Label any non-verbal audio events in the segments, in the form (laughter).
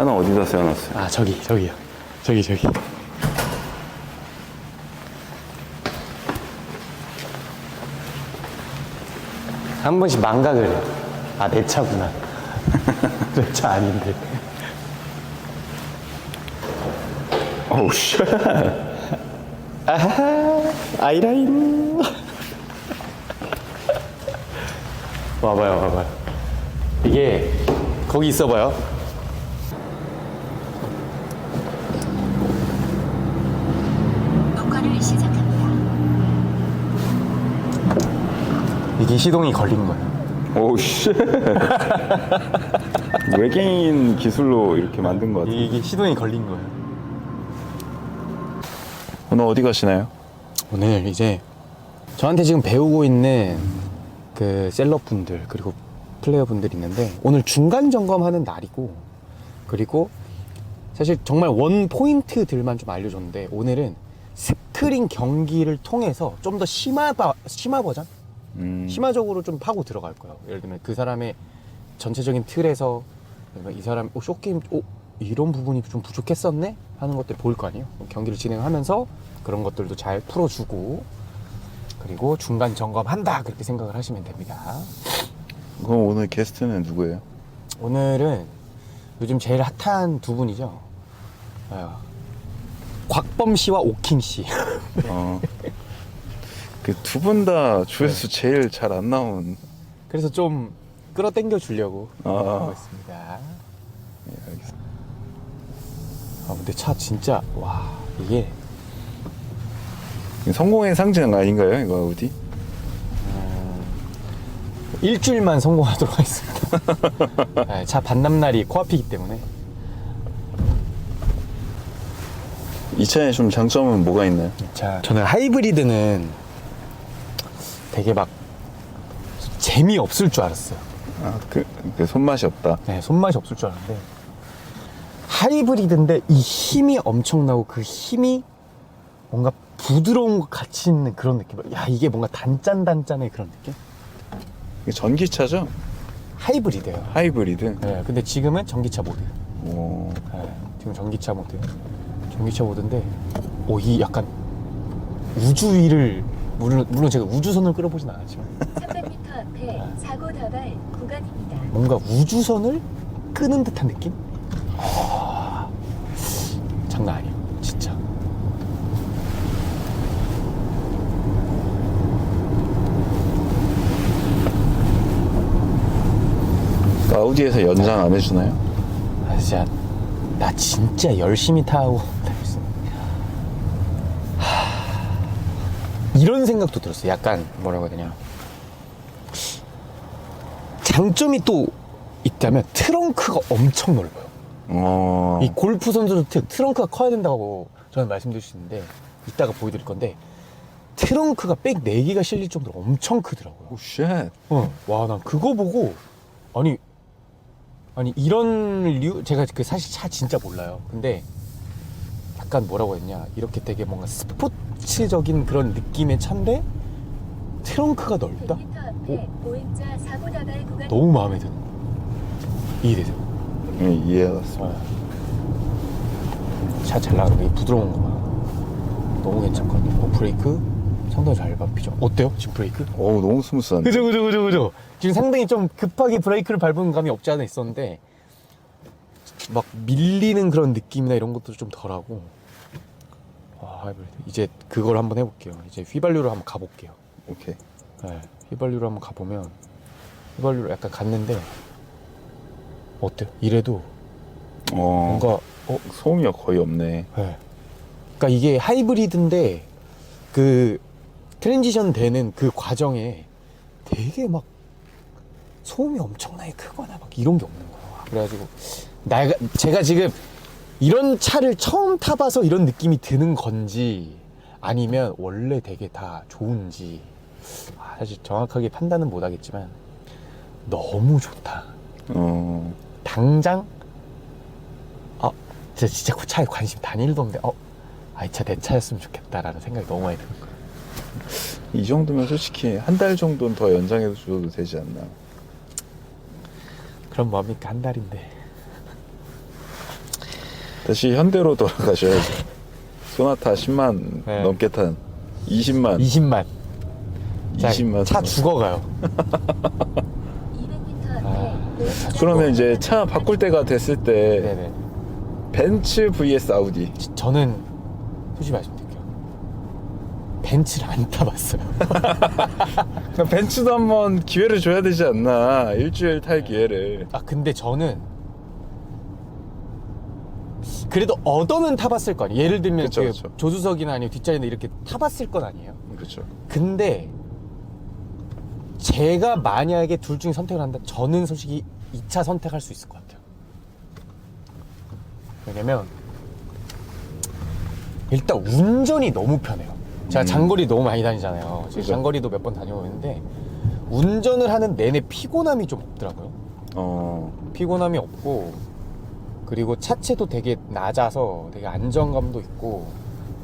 차는 어디다 세워놨어요? 아 저기 저기요. 저기 저기. 한 번씩 망각을 해아 내 차구나. (laughs) 내 차 아닌데. 어우 씨. (laughs) 아하 아이라인. 와봐요 와봐요. 이게 거기 있어봐요 시동이 걸린 거예요 오우 씨. (laughs) 외계인 기술로 이렇게 만든 것 같아요. 이게 시동이 걸린 거예요 오늘 어디 가시나요? 오늘 이제 저한테 지금 배우고 있는 그 셀러분들 그리고 플레이어분들이 있는데 오늘 중간 점검하는 날이고 그리고 사실 정말 원 포인트들만 좀 알려줬는데 오늘은 스크린 경기를 통해서 좀 더 심화 바, 심화 버전 음, 심화적으로 좀 파고 들어갈 거예요. 예를 들면 그 사람의 전체적인 틀에서 그러니까 이 사람 어, 쇼게임 어, 이런 부분이 좀 부족했었네 하는 것들 볼거 아니에요. 경기를 진행하면서 그런 것들도 잘 풀어주고 그리고 중간 점검한다 그렇게 생각을 하시면 됩니다. 그럼 오늘 게스트는 누구예요? 오늘은 요즘 제일 핫한 두 분이죠. 어, 곽범 씨와 오킹 씨. 어. (laughs) 그두분 다 조회수 제일 잘 안 나온. 그래서 좀 끌어당겨 주려고 아. 하고 있습니다. 아 근데 차 진짜 와 이게 성공의 상징 아닌가요, 이거 아우디? 일주일만 성공하도록 하겠습니다. (laughs) 네, 차 반납날이 코앞이기 때문에 이 차에 좀 장점은 뭐가 있나요? 자 저는 하이브리드는 되게 막 재미 없을 줄 알았어요. 아, 그, 그 손맛이 없다. 네, 손맛이 없을 줄 알았는데 하이브리드인데 이 힘이 엄청나고 그 힘이 뭔가 부드러운 것 같이 있는 그런 느낌. 야 이게 뭔가 단짠단짠의 그런 느낌? 이게 전기차죠? 하이브리드예요. 하이브리드. 네, 근데 지금은 전기차 모드. 오. 네, 지금 전기차 모드. 전기차 모드인데, 오, 이 약간 우주 위를, 물론, 물론 제가 우주선을 끌어보진 않았지만, 300m 앞에 사고 다발 구간입니다. 뭔가 우주선을 끄는 듯한 느낌? 아, 장난 아니에요, 진짜. 그 아우디에서 연장 안 해주나요? 아, 진짜, 나 진짜 열심히 타고 다녔어. 하, 이런 생각도 들었어요. 약간, 뭐라고 해야 되냐. 장점이 또 있다면 트렁크가 엄청 넓어요. 어. 이 골프 선수도 트, 트렁크가 커야 된다고 저는 말씀드릴 수 있는데 이따가 보여드릴 건데 트렁크가 백 4개가 실릴 정도로 엄청 크더라고요. 오, 쉣. 어. 와, 난 그거 보고 아니 아니 이런 류 제가 그 사실 차 진짜 몰라요. 근데 약간 뭐라고 했냐 이렇게 되게 뭔가 스포츠 적인 그런 느낌의 차인데 트렁크가 넓다? 100m 앞에 보행자 사고 다발 구간 너무 마음에 드는 거야. 이해되세요? 예, 이해했어. 차잘 나가는 게 부드러운 거 봐. 너무 괜찮거든요. 어, 브레이크 상당히 잘 밟히죠. 어때요? 지금 브레이크? 오, 너무 스무스한데. 그죠, 그죠, 그죠, 그죠. 지금 상당히 좀 급하게 브레이크를 밟은 감이 없지 않아 있었는데 막 밀리는 그런 느낌이나 이런 것도 좀 덜하고. 와, 하이브리드. 이제 그걸 한번 해볼게요. 이제 휘발유로 한번 가볼게요. 오케이. 네, 휘발유로 한번 가보면 휘발유로 약간 갔는데 어때요? 이래도 어. 뭔가 어 소음이 거의 없네. 네. 그러니까 이게 하이브리드인데 그 트랜지션 되는 그 과정에 되게 막 소음이 엄청나게 크거나 막 이런 게 없는 거야. 그래가지고 내가 제가 지금 이런 차를 처음 타봐서 이런 느낌이 드는 건지 아니면 원래 되게 다 좋은지 아, 사실 정확하게 판단은 못하겠지만 너무 좋다. 어. 당장 아 진짜 진짜 그 차에 관심 단일도 없는데 어 아 이 차 내 차였으면 좋겠다라는 생각이 너무 많이 드는 거예요. 이 정도면 솔직히 한 달 정도는 더 연장해서 줘도 되지 않나. 그럼 뭐합니까 한 달인데 다시 현대로 돌아가셔야죠. 소나타 10만 네. 넘게 탄 20만 20만. 자, 20만 차 죽어가요. 200m 앞에 아. 노차선 그러면 이제 차 바꿀 때가 됐을 때 네네. 벤츠 vs 아우디 지- 저는 솔직히 말씀드릴게요. 벤츠를 안 타봤어요. (laughs) 그럼 벤츠도 한번 기회를 줘야 되지 않나 일주일 탈 기회를 아 근데 저는 그래도 얻어는 타봤을 거 아니에요. 예를 들면 그쵸, 그 그쵸. 조수석이나 아니면 뒷자리나 이렇게 타봤을 건 아니에요. 그렇죠 근데 제가 만약에 둘 중에 선택을 한다, 저는 솔직히 2차 선택할 수 있을 것 같아요. 왜냐면 일단 운전이 너무 편해요. 제가 음. 장거리 너무 많이 다니잖아요. 제가 그죠. 장거리도 몇 번 다녀오는데 운전을 하는 내내 피곤함이 좀 없더라고요. 어 피곤함이 없고 그리고 차체도 되게 낮아서 되게 안정감도 있고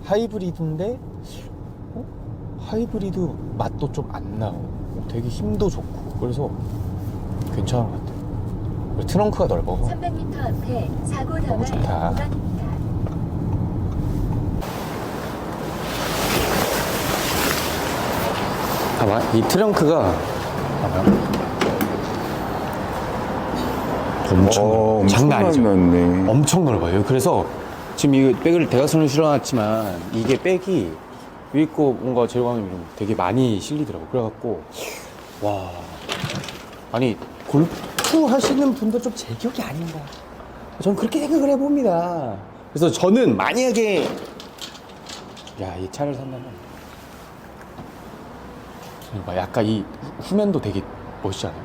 하이브리드인데 어? 하이브리드 맛도 좀 안 나고 되게 힘도 좋고 그래서 괜찮은 것 같아요 트렁크가 넓어 300m 앞에 사고 너무 좋다. 구간입니다. 봐봐 이 트렁크가 봐봐 엄청 어, 넓어. 장난 아니죠 넓네. 엄청 넓어요. 그래서 지금 이 백을 대각선을 실어놨지만 이게 백이 위에 거 뭔가 재료감이 좀 되게 많이 실리더라고. 그래갖고 와 아니 골프 하시는 분도 좀 제격이 아닌가. 저는 그렇게 생각을 해봅니다. 그래서 저는 만약에 야 이 차를 산다면 봐 약간 이 후- 후면도 되게 멋있지 않아요?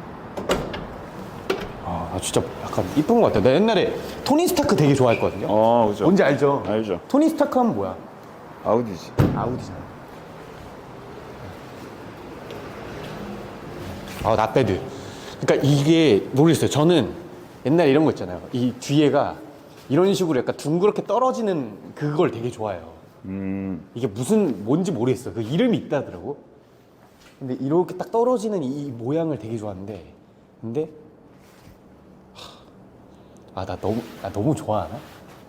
아, 나 진짜 약간 이쁜 것 같아. 나 옛날에 토니 스타크 되게 좋아했거든요. 어 그죠 뭔지 알죠? 알죠 토니 스타크 하면 뭐야? 아우디지 아우디잖아. 아, 나빼드. 그러니까 이게 모르겠어요. 저는 옛날에 이런 거 있잖아요. 이 뒤에가 이런 식으로 약간 둥그렇게 떨어지는 그걸 되게 좋아해요. 음 이게 무슨 뭔지 모르겠어. 그 이름이 있다더라고. 근데 이렇게 딱 떨어지는 이 모양을 되게 좋아하는데, 근데 아 나 너무 나 너무 좋아하나?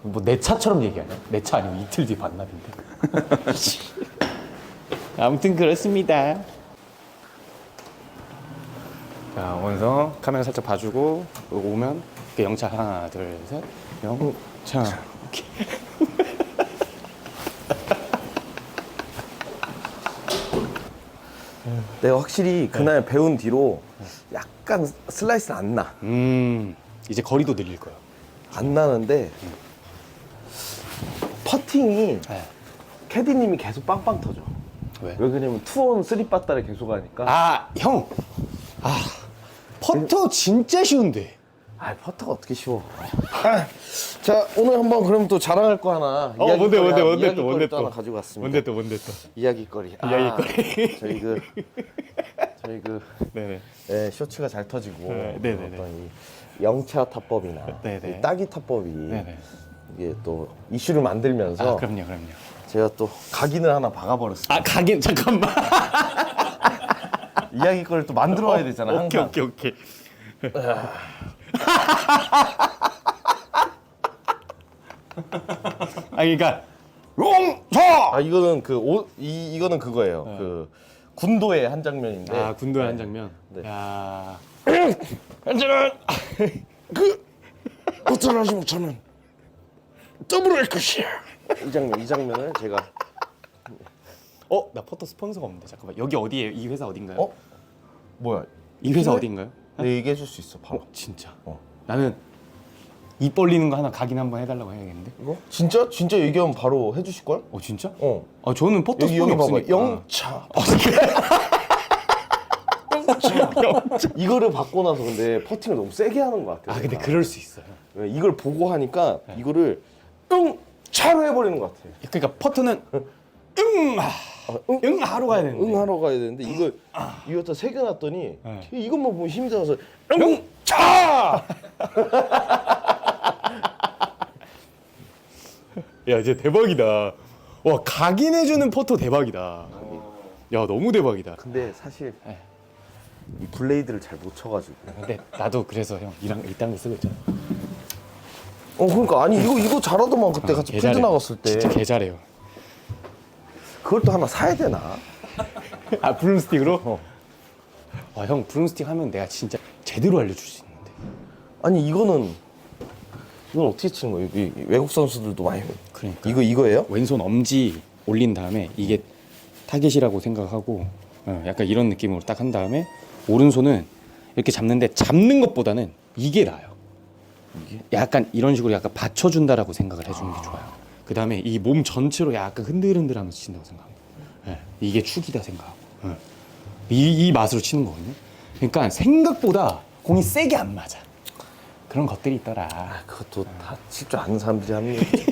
뭐 내 차처럼 얘기하냐? 내 차 아니고 이틀 뒤 반납인데. (laughs) 아무튼 그렇습니다. 자 원서 카메라 살짝 봐주고 오면 이렇게 영차 하나 둘 셋 영차 오케이. (laughs) 내가 확실히 그날 배운 뒤로 약간 슬라이스는 안 나. 음 이제 거리도 늘릴 거예요. 안 나는데 퍼팅이 네. 캐디님이 계속 빵빵 터져. 왜? 왜 그러냐면 투온 쓰리 빠따를 계속 하니까. 아, 형. 아, 퍼터 진짜 쉬운데. 아, 퍼터가 어떻게 쉬워. 아, 자, 오늘 한번 그럼 또 자랑할 거 하나. 어, 이야기거리 뭔데, 뭔데, 하나, 뭔데 또, 이야기거리 뭔데 또 또. 하나 가지고 왔습니다. 또, 뭔데 또. 이야기거리. 아, 이야기거리. 저희 그 (laughs) 저희 그 네네. 예, 쇼츠가 잘 터지고 네, 네 네 네. 어떤 이 영차 타법이나 네네. 이 따기 타법이 네네. 이게 또 이슈를 만들면서 아, 그럼요, 그럼요. 제가 또 각인을 하나 박아버렸어요. 아, 가긴, 잠깐만. (laughs) 이야기거리를 또 만들어야 되잖아. 오케이, 항상. 오케이, 오케이. (laughs) 아, 그러니까, 아 이거는 그 옷, 이 이거는 그거예요. 그 군도의 한 장면인데. 네. 아, 군도의 한 장면. 네. 야 한자는 그 어쩌라지 못하면 더블할 것이야. 이 장면, 이 장면을 제가 어, 나 포토 스폰서가 없는데. 잠깐만. 여기 어디예요? 이 회사 어딘가요? 어 뭐야? 이 회사 어딘가요? 내 얘기해 줄 수 있어. 바로. 어, 진짜. 어. 나는 입 벌리는 거 하나 각인 한번 해달라고 해야겠는데. 이거? 진짜? 진짜 얘기하면 바로 해 주실 걸? 어 진짜? 어. 아 저는 포토 여기 스폰이 여기 봐봐. 없으니까. 영차. 영차. (laughs) (laughs) 이거를 받고 나서 근데 퍼팅을 너무 세게 하는 것 같아. 아 근데 내가. 그럴 수 있어요. 왜 이걸 보고 하니까 이거를 응차로 해버리는 것 같아. 그러니까 퍼트는 응, 아, 응, 응 하러 가야 되는데. 응 하러 가야 되는데 이걸 이것도 새겨놨더니 네. 이것만 보면 힘이 들어서 응차. (laughs) 야 이제 대박이다. 와 각인해주는 포토 대박이다. 야 너무 대박이다. 근데 사실 네. 이 블레이드를 잘 못 쳐가지고 근데 나도 그래서 형 이랑 이딴 거 쓰고 있잖아. 어 그러니까 아니 이거 이거 잘하더만 그때 같이 필드 나갔을 때 진짜 개 잘해요. 그걸 또 하나 사야 되나? 아 브룸스틱으로? 아형 브룸스틱 하면 내가 진짜 제대로 알려줄 수 있는데. 아니 이거는 이건 어떻게 치는 거예요? 이- 이 외국 선수들도 많이 그러니까. 이거 이거예요? 왼손 엄지 올린 다음에 이게 타겟이라고 생각하고 어, 약간 이런 느낌으로 딱 한 다음에 오른손은 이렇게 잡는데 잡는 것보다는 이게 나아요. 약간 이런 식으로 약간 받쳐준다라고 생각을 해주는 게 좋아요. 그 다음에 이 몸 전체로 약간 흔들흔들하면서 친다고 생각합니다. 예, 이게 축이다 생각하고 예. 이, 이 맛으로 치는 거거든요. 그러니까 생각보다 공이 세게 안 맞아. 그런 것들이 있더라. 아 그것도 다칠줄 아는 사람들이 얘기지.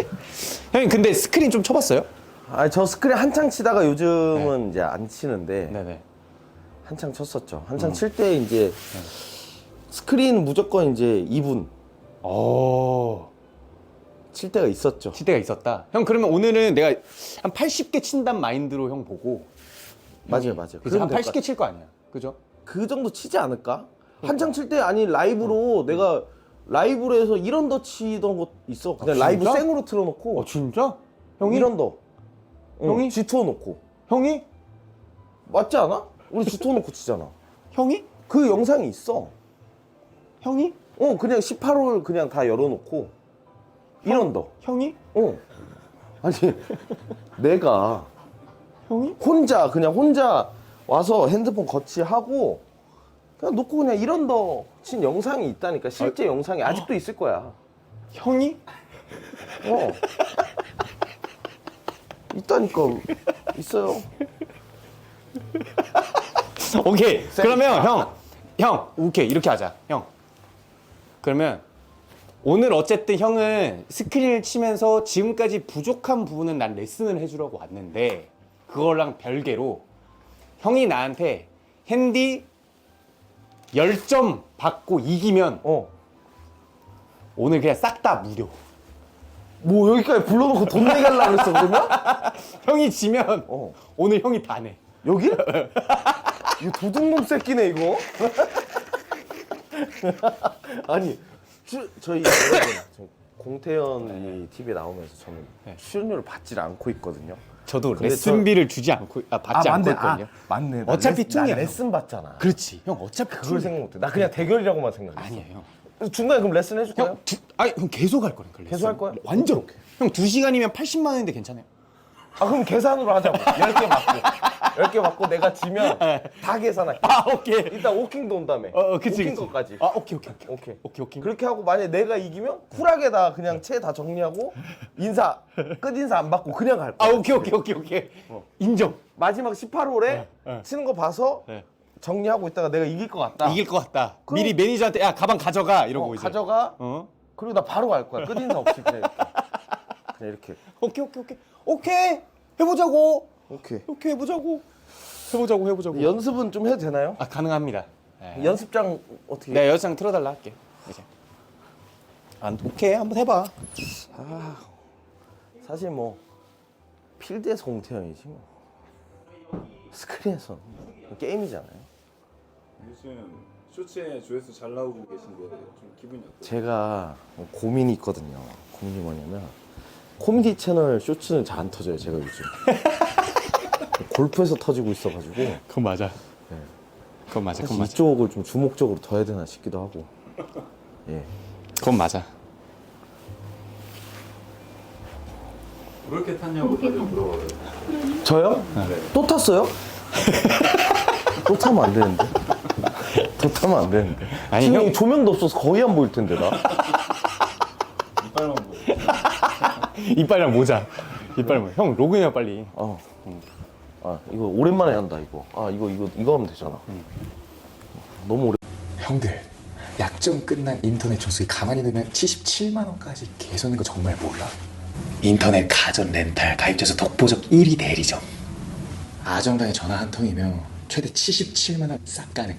(laughs) 형님 근데 스크린 좀 쳐봤어요? 아저 스크린 한창 치다가 요즘은 이제 안 치는데 네네. 한창 쳤었죠. 한창 칠 때 이제 스크린 무조건 이제 2분 오. 칠 때가 있었죠. 칠 때가 있었다. 형 그러면 오늘은 내가 한 80개 친단 마인드로 형 보고 맞아요, 맞아요. 그죠? 한 그러면 될것 80개 칠 거 아니야. 그죠? 그 정도 치지 않을까? 한창 칠 때 아니 라이브로 내가 라이브로 해서 이런 더 치던 것 있어. 그냥 아, 라이브 진짜? 생으로 틀어놓고 어 진짜? 형이 이런 더. 형이? G2 놓고 형이? 맞지 않아? 우리 G2 놓고 치잖아. 형이? 그 영상이 있어. 형이? 어 그냥 18홀 그냥 다 열어놓고 이런 더. 형이? 어. 아니 내가 형이? 혼자 그냥 혼자 와서 핸드폰 거치하고 그냥 놓고 그냥 이런 더 친 영상이 있다니까 실제 영상이 아직도 있을 거야. 형이? 어. 있다니까 있어요. (laughs) 오케이. 그러면 형, 형, 오케이 이렇게 하자. 형. 그러면 오늘 어쨌든 형은 스크린을 치면서 지금까지 부족한 부분은 난 레슨을 해주려고 왔는데 그거랑 별개로 형이 나한테 핸디 10점 받고 이기면 어. 오늘 그냥 싹 다 무료. 뭐 여기까지 불러놓고 돈 하려고 그랬어 그러면? (laughs) 형이 지면 어. 오늘 형이 다 내. 여기? (laughs) 이거 도둑놈 새끼네 이거. (laughs) 아니 주, 저희 여러분 저 공태현 이 TV에 나오면서 저는 네. 출연료를 받질 않고 있거든요. 저도 근데 레슨비를 주지 않고 아 받지 않고 있거든요. 맞네. 나 어차피 나 퉁이야. 레슨 받잖아. 그렇지. 형 어차피 그걸 퉁이야. 생각 못해. 나 그냥 대결이라고만 생각해. 아니에요. 중간에 그럼 레슨 해줄까요? 형, 두, 아니 형 계속 할 거니까. 레슨. 계속 할 거야? 완전. 오케이, 형 2시간이면 80만 원인데 괜찮아요. 아 그럼 계산으로 하자고. 10개 맞고. 10개 맞고 내가 지면 (laughs) 다 계산할게. 아, 오케이. 일단 오킹도 온 다음에. 어, 어 그치 오킹 그치. 것까지. 아, 오케이 오케이 오케이. 오케이. 오케이 오케이. 그렇게 하고 만약에 내가 이기면 쿨하게 다 그냥 채 다 정리하고 인사 끝 인사 안 받고 그냥 갈 아, 거야. 오케이 오케이 오케이 오케이. 인정. 마지막 18홀에 네. 치는 거 봐서 네. 정리하고 있다가 내가 이길 것 같다. 이길 것 같다. 그럼- 미리 매니저한테 야, 가방 가져가 이러고 어, 이제. 가져가. 어? 그리고 나 바로 갈 거야. 끝 인사 없이 그냥 이렇게. 그냥 이렇게. 오케이 오케이 오케이. 오케이. 해 보자고. 오케이. 오케이 해 보자고. 해 보자고 해 보자고. 연습은 좀 해도 되나요? 아, 가능합니다. 네. 연습장 어떻게? 내가 여장 틀어 달라 할게. 이제. 안 오케이. 한번 해 봐. 사실 뭐 필드에서 공태형이지 뭐. 스크린에서 게임이잖아요. 요즘 쇼츠에 조회수 잘 나오고 계신데 좀 기분이 어때요? 제가 고민이 있거든요. 고민이 뭐냐면 코미디 채널 쇼츠는 잘 안 터져요. 제가 요즘 (laughs) 골프에서 터지고 있어가지고 그건 맞아. 그건 맞아. 사실 그건 맞아. 이쪽을 좀 주목적으로 더 해야 되나 싶기도 하고. 예. 그건 맞아. 왜 이렇게 탔냐고 다들 물어봐요. 저요? 또 탔어요? 또 타면 안 되는데. 또 타면 안 되는데. 아니, 지금 형- 형... 조명도 없어서 거의 안 보일 텐데 나. 이빨만 보여. (laughs) 이빨이랑 모자. 이빨 모자. 형 로그인해 빨리. 어. 아 이거 오랜만에 한다 이거. 아 이거 이거 이거 하면 되잖아. 너무 오래. 형들 약정 끝난 인터넷 조수기 가만히 두면 77만 원까지 개선인 거 정말 몰라 인터넷 가전 렌탈 가입자수 독보적 1위 대리점 아정당에 전화 한 통이면 최대 77만 원 싹 가능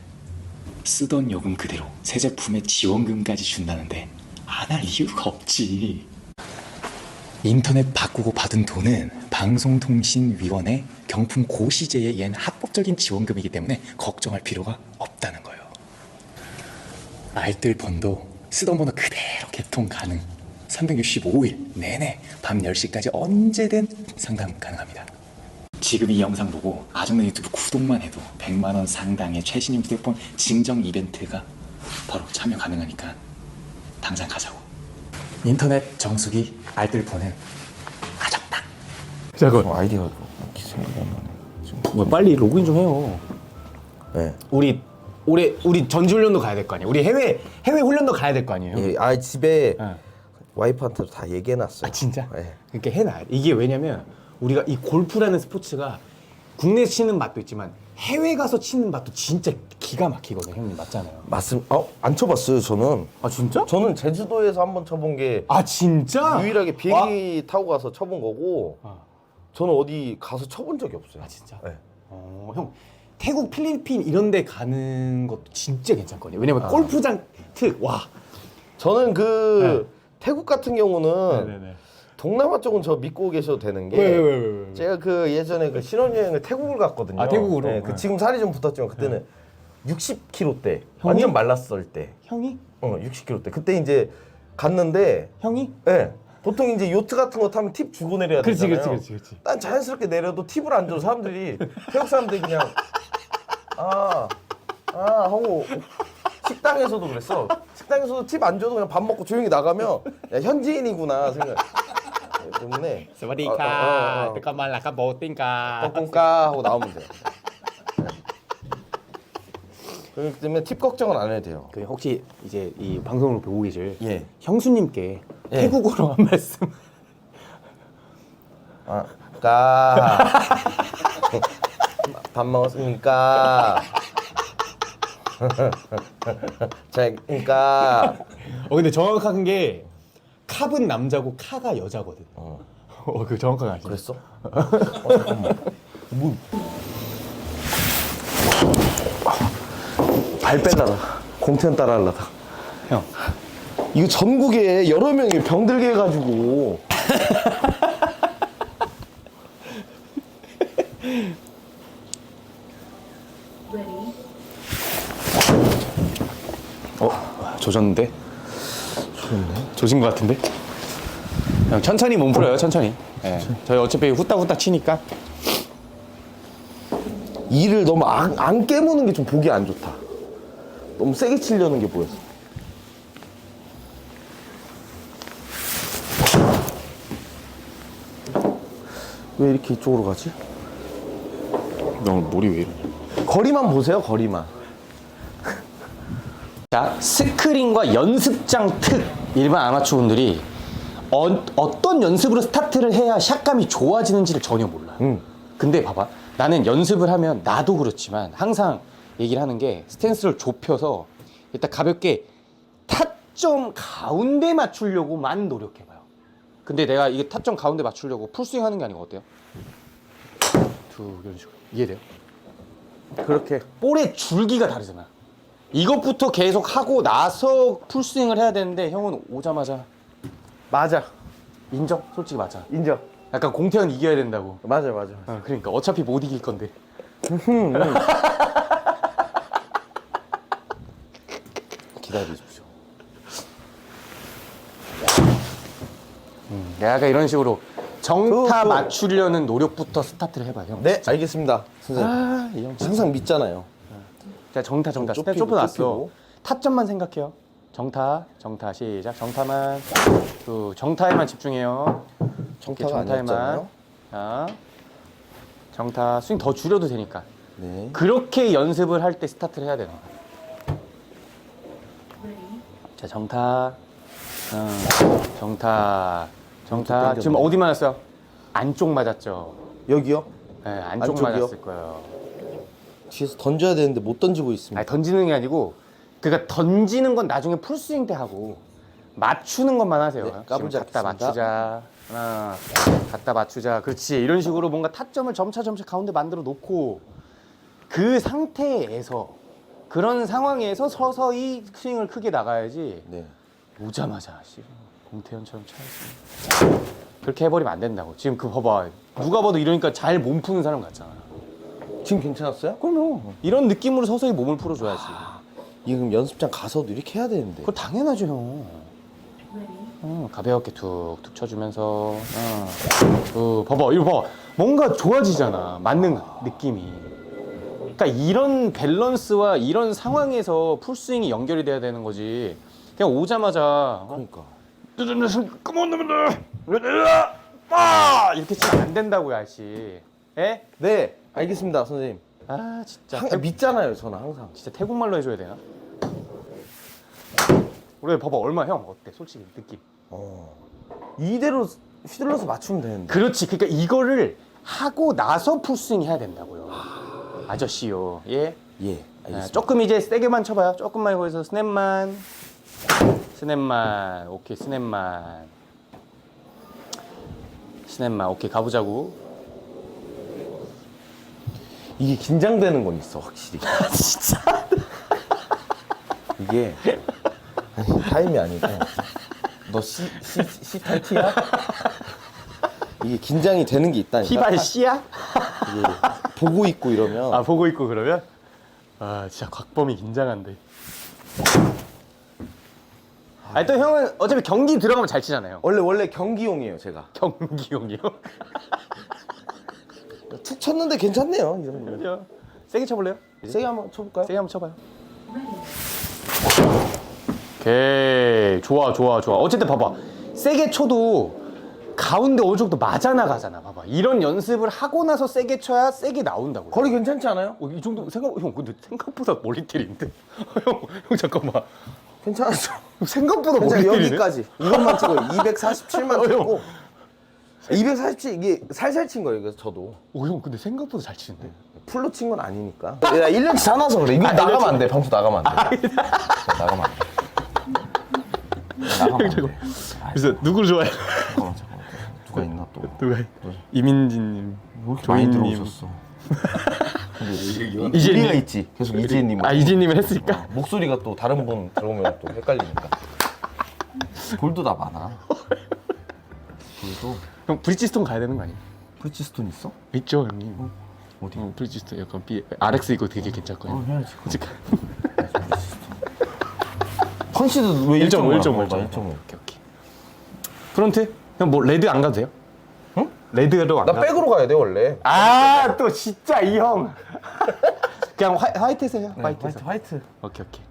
쓰던 요금 그대로 새 제품에 지원금까지 준다는데 안 할 이유가 없지 인터넷 바꾸고 받은 돈은 방송통신위원회 경품 고시제에 의한 합법적인 지원금이기 때문에 걱정할 필요가 없다는 거예요. 알뜰폰도 쓰던 번호 그대로 개통 가능. 365일 내내 밤 10시까지 언제든 상담 가능합니다. 지금 이 영상 보고 아정네 유튜브 구독만 해도 100만 원 상당의 최신 휴대폰 증정 이벤트가 바로 참여 가능하니까 당장 가자고. 인터넷 정수기 알뜰폰은 잠깐. 어, 아이디어가 생각이 안 나네. 뭐 빨리 로그인 좀 해요. 네. 우리 올해 우리 전지훈련도 가야 될 거 아니에요. 우리 해외 해외 훈련도 가야 될 거 아니에요. 예, 아 집에 네. 와이프한테도 다 얘기해놨어요. 아 진짜? 네. 그렇게 해놔. 이게 왜냐면 우리가 이 골프라는 스포츠가 국내 치는 맛도 있지만 해외 가서 치는 맛도 진짜 기가 막히거든, 형님 맞잖아요. 맞습. 어안 쳐봤어요 저는. 아 진짜? 저는 제주도에서 한번 쳐본 게 아 진짜? 유일하게 비행기 타고 가서 쳐본 거고. 아. 저는 어디 가서 쳐본 적이 없어요. 아 진짜? 네. 어, 형 태국, 필리핀 이런 데 가는 것도 진짜 괜찮거든요. 왜냐면 골프장 특 와. 저는 그 태국 같은 경우는 네네. 동남아 쪽은 저 믿고 계셔도 되는 게 왜, 왜, 왜, 왜, 왜? 제가 그 예전에 그 신혼여행을 태국을 갔거든요. 아, 태국으로? 네, 그 네. 지금 살이 좀 붙었지만 그때는 60kg 대 완전 말랐을 때. 형이? 어, 60kg 대. 그때 이제 갔는데 형이? 예. 보통 이제 요트 같은 거 타면 팁 주고 내려야 되잖아요. 그렇지, 그렇지, 그렇지. 난 자연스럽게 내려도 팁을 안 줘. 사람들이 태국 사람들이 그냥 아, 아 하고 식당에서도 그랬어. 식당에서도 팁 안 줘도 그냥 밥 먹고 조용히 나가면 야, 현지인이구나 생각. 때문에 스와디카 뜨거만 라카 모띵가 뻥뻥까 하고 나오면 돼요. 그렇기 때문에 팁 걱정은 안 해도 돼요. 그 혹시 이제 이 방송을 보고 계실 예. 형수님께 예. 태국어로 한 말씀 아, 까. (laughs) 밥 먹었습니까? (laughs) 자, 그러니까 어 근데 정확한 게 캅은 남자고 카가 여자거든 어. 어, 그 정확하게 아시네 그랬어? 어, 잠깐만. 뭐? 발 뺄라다. 공태현 따라 하려다. 형 이거 전국에 여러 명이 병들게 해가지고. 어? 조졌는데? 조진 것 같은데? 형 천천히 몸 풀어요 천천히 예. 저희 어차피 후딱후딱 치니까 이를 너무 안, 안 깨무는 게 좀 보기 안 좋다. 너무 세게 치려는 게 보였어. 왜 이렇게 이쪽으로 가지? 너 오늘 머리 왜 이러냐 거리만 보세요, 거리만. 자, 스크린과 연습장 특 일반 아마추어 분들이 어, 어떤 연습으로 스타트를 해야 샷감이 좋아지는지를 전혀 몰라 요. 음. 근데 봐봐. 나는 연습을 하면 나도 그렇지만 항상 얘기를 하는 게 스탠스를 좁혀서 일단 가볍게 타점 가운데 맞추려고만 노력해봐요. 근데 내가 이게 타점 가운데 맞추려고 풀스윙 하는 게 아니고 어때요? 두 이런 식으로 이해돼요? 그렇게. 볼의 줄기가 다르잖아. 이것부터 계속 하고 나서 풀스윙을 해야 되는데 형은 오자마자 맞아. 인정? 솔직히 맞아. 인정. 약간 공태현 이겨야 된다고. 맞아, 맞아. 어, 그러니까 어차피 못 이길 건데. (laughs) 기다려 주십시오. 내가 아까 이런 식으로 정타 그, 그. 맞추려는 노력부터 스타트를 해봐 형. 네, 알겠습니다. 선생님. 아, 이형 항상 믿잖아요. 자 정타 정타 스텝 좁히고, 좁혀놨어. 좁히고. 타점만 생각해요. 정타 정타 시작 정타만 그 정타에만 집중해요. 이렇게 정타가 아니었잖아요. 자 정타 스윙 더 줄여도 되니까. 네. 그렇게 연습을 할 때 스타트를 해야 되는 거야. 자, 정타. 어, 정타. 정타. 지금 어디 맞았어요? 안쪽 맞았죠. 여기요? 네, 안쪽 안쪽이요? 맞았을 거예요. 뒤에서 던져야 되는데 못 던지고 있습니다. 아니, 던지는 게 아니고, 그러니까 던지는 건 나중에 풀스윙 때 하고, 맞추는 것만 하세요. 네, 까불지 지금 갖다 않겠습니다. 맞추자. 하나, 갖다 맞추자. 그렇지. 이런 식으로 뭔가 타점을 점차 점차 가운데 만들어 놓고, 그 상태에서, 그런 상황에서 서서히 스윙을 크게 나가야지, 네. 오자마자 씨 공태현처럼 차야지 그렇게 해버리면 안 된다고. 지금 그 봐봐. 누가 봐도 이러니까 잘 몸 푸는 사람 같잖아. 지금 괜찮았어요? 그럼요. 이런 느낌으로 서서히 몸을 풀어줘야지. 이게 그럼 연습장 가서도 이렇게 해야 되는데. 그거 당연하죠 형. 어, 가볍게 툭툭 쳐주면서. 어. 어, 봐봐. 이거 봐봐. 뭔가 좋아지잖아. 맞는 느낌이. 그러니까 이런 밸런스와 이런 상황에서 풀스윙이 연결이 돼야 되는 거지. 그냥 오자마자. 어? 그러니까. 아! 이렇게 치면 안 된다고요 아저씨 예? 네, 알겠습니다, 선생님. 아 진짜 항, 태, 믿잖아요, 저는 항상. 진짜 태국말로 해줘야 되나? 우리 봐봐 얼마 형 어때 솔직히 느낌 어. 이대로 휘둘러서 맞추면 되는데. 그렇지. 그러니까 이거를 하고 나서 풀스윙 해야 된다고요. 아저씨요. 예. 예, 아, 알겠습니다. 조금 이제 세게만 쳐봐요. 조금만 거기서 스냅만. 스냅만. 오케이, 스냅만. 스냅만. 오케이, 가보자고. 이게 긴장되는 건 있어, 확실히. (laughs) 진짜. 이게 아니, 타임이 아니고 너 C C C 타이티야? 이게 긴장이 되는 게 있다니까. 히발 씨야? 이게 보고 있고 이러면 아, 보고 있고 그러면? 아, 진짜 곽범이 긴장한데. 아니, 또 형은 어차피 경기 들어가면 잘 치잖아요. 원래 원래 경기용이에요, 제가. 경기용이요? (laughs) 툭 쳤는데 괜찮네요, 이 정도면. 그죠? 세게 쳐볼래요? 세게 한번 쳐볼까요? 세게 한번 쳐봐요. 오케이 좋아 좋아 좋아 어쨌든 봐봐 세게 쳐도 가운데 어느 정도 맞아 나가잖아 봐봐 이런 연습을 하고 나서 세게 쳐야 세게 나온다고 거리 괜찮지 않아요? 어, 이 정도 생각 형 근데 생각보다 멀리 때리는데 (laughs) 형, 형 잠깐만 괜찮았어. (laughs) 생각보다 괜찮아, 멀리 때리네 여기까지. 이것만 찍어요. 247만 어, 형. 찍고. 247 이게 살살 친 거예요, 그래서 저도. 오, 형 근데 생각보다 잘 치는데 풀로 친 건 아니니까. 야, 1년치 사놔서 그래. 이거 나가면 안 돼. 방송 나가면 안 돼. 나가면 안 돼. 나가면 안 돼. 그래서 누구를 좋아해? 잠깐만, 잠깐만. 누가 있나 또. 누가 이민진님 많이 조이님. 들어오셨어? (laughs) 이재님. 이재가 있지. 계속 이재님. 아 이진님을 했으니까 목소리가 또 다른 분 들어오면 또 헷갈리니까. 돌도 다 많아. 돌도. 형 브리지스톤 가야 되는 거 아니야? 브리치스톤 있어? 있죠 형님 어디? 어, 브리지스톤 약간 B RX 이거 되게 괜찮거든요 어, 해야지. 솔직히 컨시드 왜 1.5 1.5 1.5 1.5 오케이 오케이 프론트? 형뭐 레드 안 가도 돼요? 응? 레드로 안 나 가도 백으로 가야 돼 원래. 아 또 진짜 이 형 (laughs) 그냥 화, 화이트에서 해요 네, 화이트에서 화이트 화이트. 오케이 오케이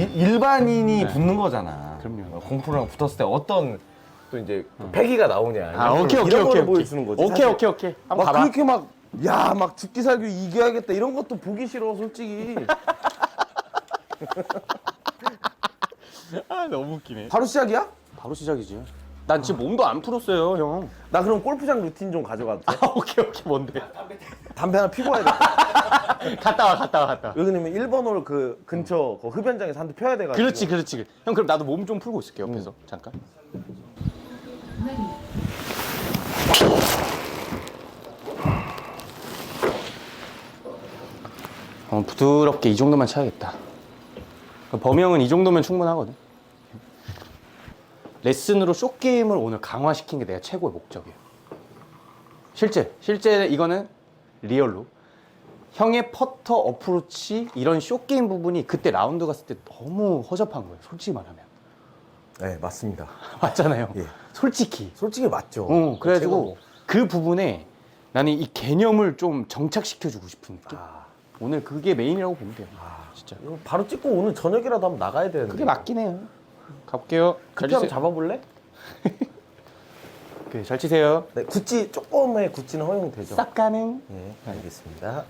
일, 일반인이 붙는 거잖아. 그럼요. 어, 공프랑 붙었을 때 어떤 또 이제 패기가 나오냐. 아 오케이 걸- 오케이 이런 오케이 거를 오케이 보여주는 거지. 오케이 사실. 오케이 오케이 한번 막 가봐 그렇게 막 야 막 죽기 살기 이겨야겠다 이런 것도 보기 싫어 솔직히. (laughs) 아 너무 웃기네 바로 시작이야? 바로 시작이지 난 지금 몸도 안 풀었어요 형. 나 그럼 골프장 루틴 좀 가져가도 돼? 아, 오케이 오케이. 뭔데? 담배 하나 피고 와야 돼. (laughs) 갔다 와 갔다 와 갔다 와. 왜냐면 1번 홀 그 근처 그 흡연장에서 한 대 펴야 돼가지고. 그렇지 그렇지. 형 그럼 나도 몸 좀 풀고 있을게 옆에서. 잠깐. 어, 부드럽게 이 정도만 쳐야겠다. 범형은 이 정도면 충분하거든 레슨으로 쇼게임을 오늘 강화시킨 게 내가 최고의 목적이에요 실제 실제 이거는 리얼로 형의 퍼터 어프로치 이런 쇼게임 부분이 그때 라운드 갔을 때 너무 허접한 거예요 솔직히 말하면 네 맞습니다. (laughs) 맞잖아요 예. 솔직히 솔직히 맞죠. 어, 그래가지고 최고고. 그 부분에 나는 이 개념을 좀 정착시켜주고 싶은 느낌 아, 오늘 그게 메인이라고 보면 돼요 진짜 이거 바로 찍고 오늘 저녁이라도 한번 나가야 되는데. 그게 맞긴 해요 가볼게요 잘 그때 한번 치세요 잡아볼래? (laughs) 오케이, 잘 치세요 네, 구찌 조금의 구찌는 허용되죠. 싹 가능 네, 알겠습니다.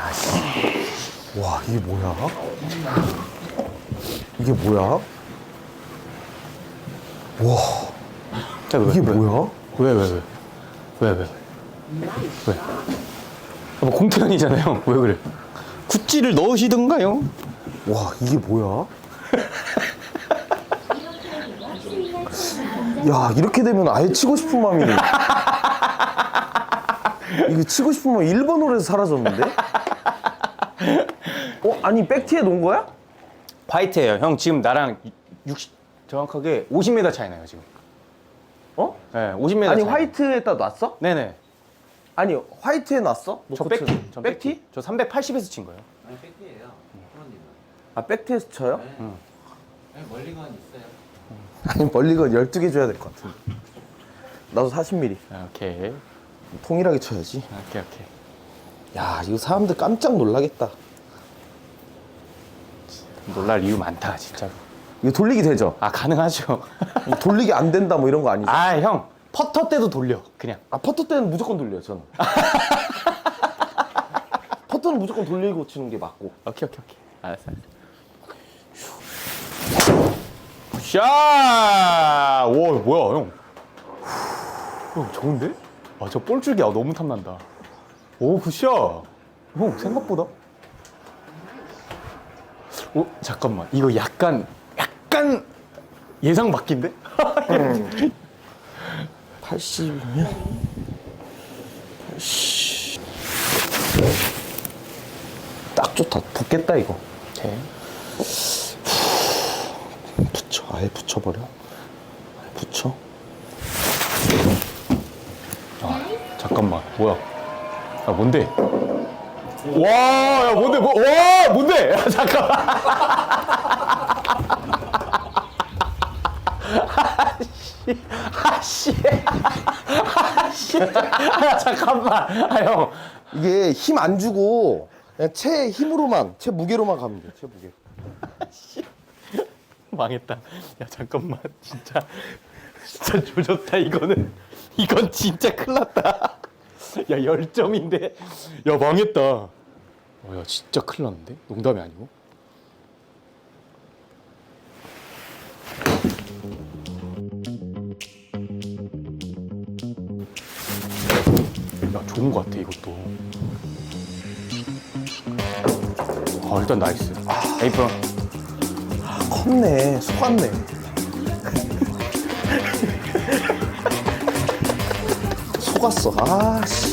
아씨. 와, 이게 뭐야? 이게 뭐야? 와, 자, 왜, 이게 왜? 뭐야? 왜, 왜, 왜? 왜, 왜? 왜? 아, 뭐 공태현이잖아요. 왜 그래? 구찌를 넣으시던가요? 와, 이게 뭐야? 야, 이렇게 되면 아예 치고 싶은 마음이. 이거 치고 싶은 마음이 1번 홀에서 사라졌는데? 어? 아니, 백티에 놓은 거야? 화이트예요. 형 지금 나랑 60 정확하게 50m 차이 나요 지금. 어? 네, 50m. 아니, 차이. 화이트에다 놨어? 네네. 아니 화이트에 놨어? 저 노코트. 백티. 저 백티? 저 380에서 친 거예요. 아니 팩트예요. 프로님은. 아 백티에서 쳐요? 네. 아니 멀리건 있어요. 아니 멀리건 12개 줘야 될 것 같은데 나도 40mm 아, 오케이. 통일하게 쳐야지 오케이, 오케이. 야 이거 사람들 깜짝 놀라겠다 놀랄 이유 많다, 진짜로. 이거 돌리기 되죠? 아, 가능하죠. 돌리기 안 된다 뭐 이런 거 아니죠? 아, 형. 퍼터 때도 돌려, 그냥. 아 퍼터 때는 무조건 돌려요 저는 (laughs) 퍼터는 무조건 돌리고 치는 게 맞고 오케이, 오케이, 오케이. 알았어, 알았어. 샤! 오, 뭐야, 형. 형, 좋은데? 아, 저 볼줄기야 너무 탐난다. 오, 굿샷. 형, 생각보다. 오, 잠깐만. 이거 약간, 약간 예상 바뀐데? (laughs) 80이면 80... 딱 좋다 붙겠다 이거 오케이. 붙여 아예 붙여버려 아예 붙여 잠깐만, 뭐야? 야, 뭔데? 와, 야, 뭔데, 뭐, 와, 뭔데? (laughs) 야, 잠깐만. 씨, 아씨, 아 씨, 아, 잠깐만, 아, 형. 이게 힘 안 주고 그냥 채 힘으로만 채 무게로만 가면 돼 채 무게 망했다. 야, 잠깐만, 진짜, 진짜 조졌다, 이거는. 이건 진짜 큰일 났다. 야, 열점인데. 야, 망했다. 어, 야, 진짜 큰일 났는데? 농담이 아니고? 야, 좋은 것 같아, 이것도. 아, 일단 나이스. 에이프런. 컸네 속았네 속았어 아 씨